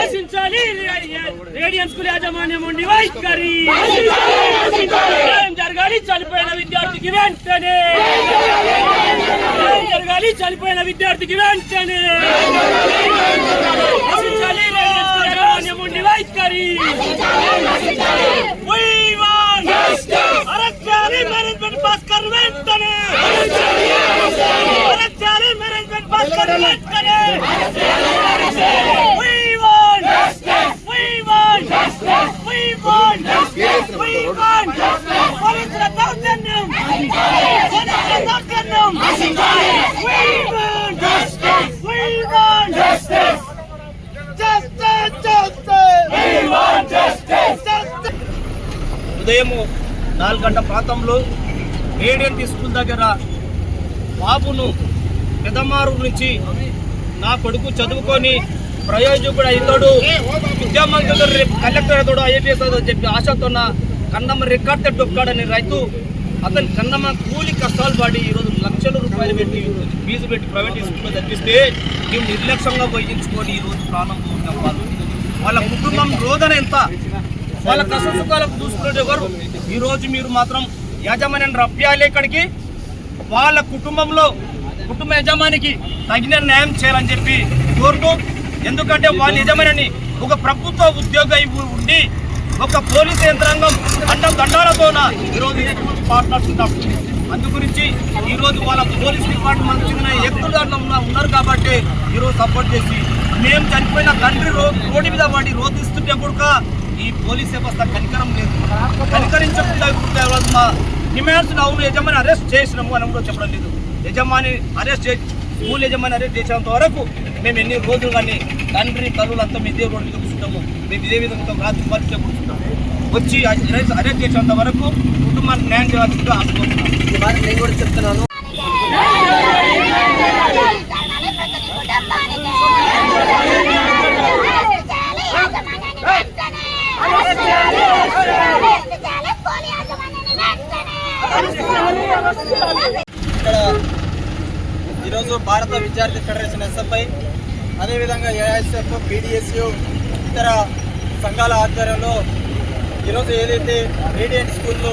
రచించాలి radian school యాజమాన్యం ఉండి వైఖరి. జరగాలి? చనిపోయిన విద్యార్థికి వెంటనే. జరగాలి? చనిపోయిన విద్యార్థికి వెంటనే. ఉదయము నాలుగు గంటల ప్రాంతంలో రేడియంట్ తీసుకున్న దగ్గర బాబును పెదమారు నుంచి నా కొడుకు చదువుకొని ప్రయోజకుడు అవుతాడు. విద్యామంత్రుడు రేపు కలెక్టర్ అవుతాడు ఐఏపీఎస్ అవుతాడు చెప్పి ఆశతో నా కన్నమ్మ రికార్డ్ డొక్కాడని రైతు అతని కన్నమ్మ కూలి కష్టాలు పడి ఈరోజు లక్షల రూపాయలు పెట్టి ఫీజు పెట్టి ప్రైవేట్ స్కూల్లో చదివిస్తే మేము నిర్లక్ష్యంగా వహించుకొని ఈరోజు ప్రాణం పోతున్నాం వాళ్ళు. వాళ్ళ కుటుంబం రోదన ఎంత? వాళ్ళ కష్ట సుఖాలకు చూసుకునే ఎవరు? మీరు మాత్రం యాజమాన్యాన్ని రప్పియాలి ఇక్కడికి. వాళ్ళ కుటుంబంలో కుటుంబ యజమానికి తగిన న్యాయం చేయాలని చెప్పి కోరుతూ ఎందుకంటే వాళ్ళ యజమాని ఒక ప్రభుత్వ ఉద్యోగ ఉండి ఒక పోలీస్ యంత్రాంగం అండం దండాలతోన ఈరోజు పార్ట్నర్స్ అందు గురించి ఈరోజు వాళ్ళ పోలీస్ డిపార్ట్మెంట్ చెందిన ఎక్కువ దాంట్లో ఉన్నారు కాబట్టి ఈరోజు సపోర్ట్ చేసి మేము చనిపోయిన తండ్రి రోడ్డు మీద పడి రోధిస్తుంటే కూడా ఈ పోలీస్ వ్యవస్థ కనికరం లేదు. కనికరించకుండా మా డిమాండ్స్ అవును యజమాని అరెస్ట్ చేసినాము అని కూడా చెప్పడం లేదు. యజమాని అరెస్ట్ చేసి స్కూల్ యజమాని అరెస్ట్ చేసేంత వరకు మేము ఎన్ని రోజులు కానీ తండ్రి తల్లులు అంతా మేము ఇదే రోడ్డు మీద కూర్చుంటాము. మేము ఇదే విధంగా రాత్రి పరిస్థితి కూర్చుంటాము. వచ్చి అరెస్ట్ అరెస్ట్ చేసేంత వరకు కుటుంబానికి న్యాయం చేయాల్సిందిగా ఆశపోతున్నాం నేను కూడా చెప్తున్నాను. భారత విద్యార్థి ఫెడరేషన్ ఎస్ఎఫ్ఐ అదేవిధంగా ఏఐఎస్ఎఫ్ బీడిఎస్యు ఇతర సంఘాల ఆధ్వర్యంలో ఈరోజు ఏదైతే రేడియంట్ స్కూల్లో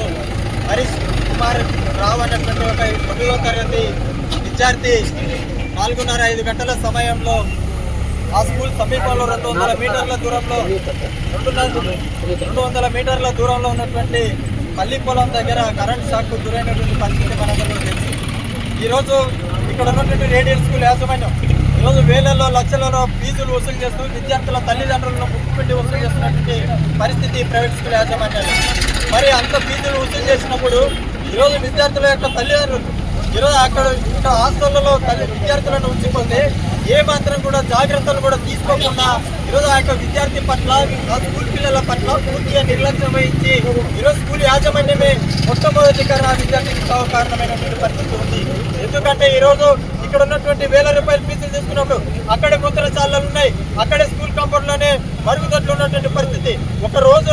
హరీష్ కుమార్ రావు అనేటువంటి ఒక తొమ్మిదవ తరగతి విద్యార్థి నాలుగున్నర ఐదు గంటల సమయంలో ఆ స్కూల్ సమీపంలో రెండు వందల మీటర్ల దూరంలో రెండున్నర రెండు వందల మీటర్ల దూరంలో ఉన్నటువంటి పల్లి పొలం దగ్గర కరెంట్ షాక్ గురైనటువంటి పరిస్థితి మనందరూ తెలుసు ఈరోజు ఇక్కడ ఉన్నటువంటి రేడియల్ స్కూల్ యాజమాన్యం ఈరోజు వేలల్లో లక్షలలో ఫీజులు వసూలు చేస్తూ విద్యార్థుల తల్లిదండ్రులను ముక్కు వసూలు చేస్తున్నటువంటి పరిస్థితి ప్రైవేట్ స్కూల్ యాజమాన్యాలు మరి అంత ఫీజులు వసూలు చేసినప్పుడు ఈరోజు విద్యార్థుల యొక్క తల్లిదండ్రులు ఈరోజు అక్కడ ఇంకా హాస్టళ్ళలో తల్లి విద్యార్థులను ఉంచుకుంది ఏ మాత్రం కూడా జాగ్రత్తలు కూడా తీసుకోకుండా ఈరోజు ఆ యొక్క విద్యార్థి పట్ల ఆ స్కూల్ పిల్లల పట్ల పూర్తిగా నిర్లక్ష్యం వహించి ఈరోజు స్కూల్ యాజమాన్యమే మొట్టమొదటి కారణం విద్యార్థికి కారణమైనటువంటి పరిస్థితి ఉంది. ఎందుకంటే ఈరోజు ఇక్కడ ఉన్నటువంటి వేల రూపాయల ఫీజులు తీసుకున్నప్పుడు అక్కడే మూత్రశాలలు ఉన్నాయి అక్కడే స్కూల్ కంపౌండ్లోనే మరుగుదొడ్లు ఉన్నటువంటి పరిస్థితి. ఒక రోజు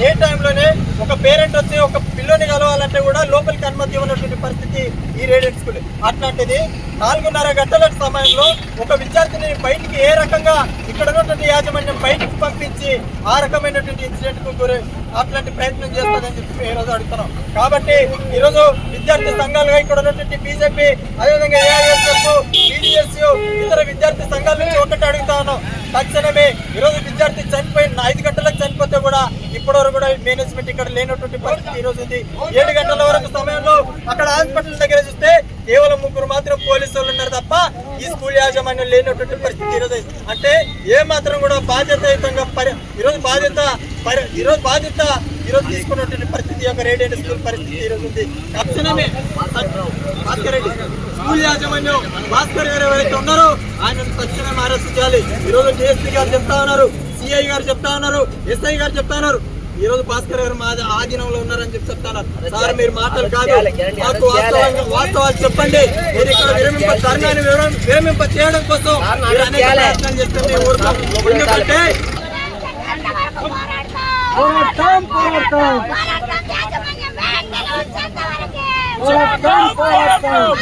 డే టైంలోనే ఒక పేరెంట్ వచ్చి ఒక పిల్లని కలవాలంటే కూడా లోపలికి అనుమతి ఇవ్వనటువంటి పరిస్థితి ఈ రేడియట్ స్కూల్. అట్లాంటిది నాలుగున్నర గంటల సమయంలో ఒక విద్యార్థిని బయటికి ఏ రకంగా ఇక్కడ ఉన్నటువంటి యాజమాన్యం బయటికి పంపించి ఆ రకమైనటువంటి ఇన్సిడెంట్కు గురి అట్లాంటి ప్రయత్నం చేస్తుందని చెప్పి ఈరోజు ఈ రోజు అడుగుతున్నాం. కాబట్టి ఈ రోజు విద్యార్థి సంఘాలుగా ఇక్కడ ఉన్నటువంటి బీజేపీ అదేవిధంగా ఏఐఎస్ఎఫ్ బీడీఎస్ ఇతర విద్యార్థి సంఘాల నుంచి ఒకటి అడుగుతా ఉన్నాం. తక్షణమే ఈరోజు విద్యార్థి చనిపోయిన ఐదు గంటలకు చనిపోతే కూడా ఇప్పటివరకు కూడా మేనేజ్మెంట్ ఇక్కడ లేనటువంటి పరిస్థితి ఈ రోజు ఉంది. ఏడు గంటల వరకు సమయంలో అక్కడ హాస్పిటల్ దగ్గర చూస్తే కేవలం ముగ్గురు మాత్రం పోలీసు వాళ్ళు ఉన్నారు తప్ప ఈ స్కూల్ యాజమాన్యం లేనటువంటి పరిస్థితి ఈరోజు అంటే ఏ మాత్రం కూడా బాధ్యతాయుతంగా పరి ఈరోజు బాధ్యత పరి- ఈరోజు బాధ్యత ఈరోజు తీసుకున్నటువంటి పరిస్థితి యొక్క రేడియంట్ స్కూల్ పరిస్థితి ఈరోజు ఉంది. తక్షణమే భాస్కర్ రెడ్డి స్కూల్ యాజమాన్యం భాస్కర్ గారు ఎవరైతే ఉన్నారో ఆయన తక్షణమే అరెస్ట్ చేయాలి. ఈరోజు డిఎస్పీ గారు చెప్తా ఉన్నారు సిఐ గారు చెప్తా ఉన్నారు ఎస్ఐ గారు చెప్తా ఉన్నారు. ఈ రోజు భాస్కర్ గారు మా ఆధీనంలో ఉన్నారని చెప్పి చెప్తున్నారు సార్ మీరు మాటలు కాదు. మాకు వాస్తవాలు చెప్పండి. మీరు ఇక్కడ విరమింప ధర్నాన్ని విరమ- విరమింప చేయడం కోసం అనేక ప్రయత్నాలు చేస్తే మేము ఊరుకోం. ఎందుకంటే పోరాటం పోరాటం.